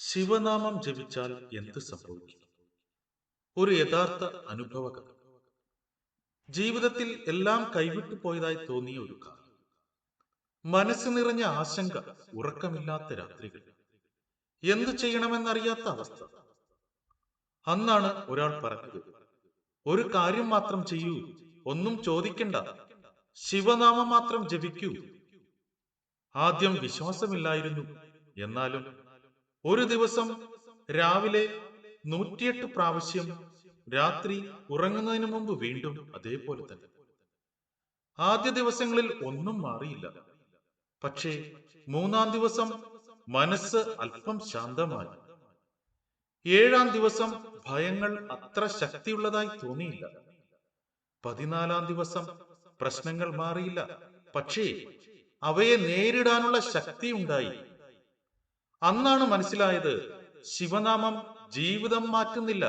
ശിവനാമം ജപിച്ചാൽ എന്ത് സംഭവിക്കും? ഒരു യഥാർത്ഥ അനുഭവ കഥ ജീവിതത്തിൽ എല്ലാം കൈവിട്ടു പോയതായി തോന്നിയ ഒരു കാലം. മനസ്സ് നിറഞ്ഞ ആശങ്ക ഉറക്കമില്ലാത്ത രാത്രികൾ. എന്തു ചെയ്യണമെന്നറിയാത്ത അവസ്ഥ. അന്നാണ് ഒരാൾ പറഞ്ഞത് ഒരു കാര്യം മാത്രം ചെയ്യൂ ഒന്നും ചോദിക്കണ്ട. ശിവനാമം മാത്രം ജപിക്കൂ. ആദ്യം വിശ്വാസമില്ലായിരുന്നു എന്നാലും ഒരു ദിവസം രാവിലെ നൂറ്റിയെട്ട് പ്രാവശ്യം രാത്രി ഉറങ്ങുന്നതിന് മുമ്പ് വീണ്ടും അതേപോലെ തന്നെ. ആദ്യ ദിവസങ്ങളിൽ ഒന്നും മാറിയില്ല. പക്ഷേ മൂന്നാം ദിവസം മനസ്സ് അല്പം ശാന്തമായി. ഏഴാം ദിവസം ഭയങ്ങൾ അത്ര ശക്തിയുള്ളതായി തോന്നിയില്ല. പതിനാലാം ദിവസം പ്രശ്നങ്ങൾ മാറിയില്ല. പക്ഷേ അവയെ നേരിടാനുള്ള ശക്തി ഉണ്ടായി. അന്നാണ് മനസ്സിലായത് ശിവനാമം ജീവിതം മാറ്റുന്നില്ല.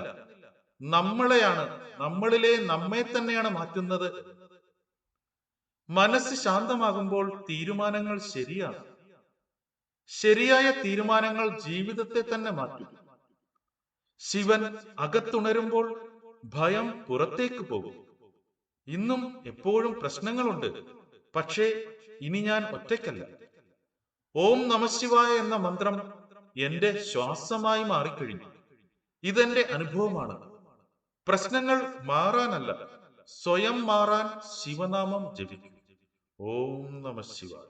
നമ്മളെയാണ് നമ്മളിലെ നമ്മെ തന്നെയാണ് മാറ്റുന്നത്. മനസ്സ് ശാന്തമാകുമ്പോൾ തീരുമാനങ്ങൾ ശരിയാണ്. ശരിയായ തീരുമാനങ്ങൾ ജീവിതത്തെ തന്നെ മാറ്റും. ശിവൻ അകത്തുണരുമ്പോൾ ഭയം പുറത്തേക്ക് പോകും. ഇന്നും എപ്പോഴും പ്രശ്നങ്ങളുണ്ട്. പക്ഷേ ഇനി ഞാൻ ഒറ്റയ്ക്കല്ല. ഓം നമശിവായ എന്ന മന്ത്രം എന്റെ ശ്വാസമായി മാറിക്കഴിഞ്ഞു. ഇതെന്റെ അനുഭവമാണ്. പ്രശ്നങ്ങൾ മാറാനല്ല സ്വയം മാറാൻ ശിവനാമം ജപിക്കും. ഓം നമ ശിവായ.